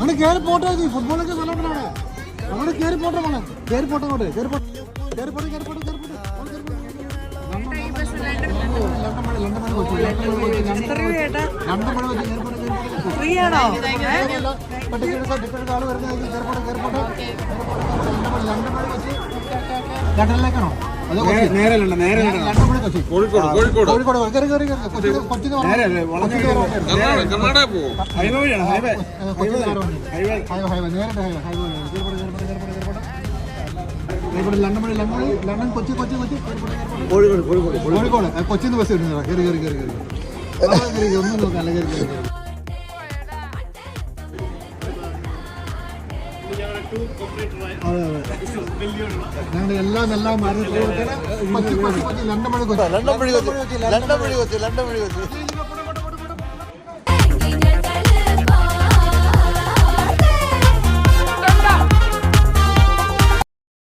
ആ കയറി പോട്ടെ ഫുട്ബോളൊക്കെ നല്ലോണം അവിടെ കയറി പോട്ടെ മോളെ കേറി പോട്ടെ കേറി പോട്ടെ കയറി പോട്ടെ കേറി പോട്ടെ കേറി പോട്ടെ ഫ്രീ ആണോ ലണ്ടനിലേക്കാണോ കോഴിക്കോട് കോഴിക്കോട്. കർണാടക പോകും ഹൈവേ ഹൈവേ ഹൈവേ ഹൈവേ നേരിട്ട് ഹൈവേ ഹൈവേ കയറിപ്പോട്ടെ ലണ്ടൻ മഴ ലണ്ടൻ ലണ്ടൻ കൊച്ചി കൊച്ചി കൊച്ചി. കോഴിക്കോട് കോഴിക്കോട് കോഴിക്കോട്. കൊച്ചിന്ന് ബസ് കിട്ടുന്നതാ കയറി കയറി കയറി കയറി കയറി ഒന്നും നോക്കാല്ല കയറി കയറി കയറി അതെ അതെ. ഞങ്ങളുടെ എല്ലാം എല്ലാം കൊച്ചി കൊച്ചി കൊച്ചി. ലണ്ടൻ മണി കൊച്ചി. ലണ്ടൻ മണി കൊച്ചി. ലണ്ടൻ മണി കൊച്ചി. ലണ്ടൻ വഴി വെച്ച്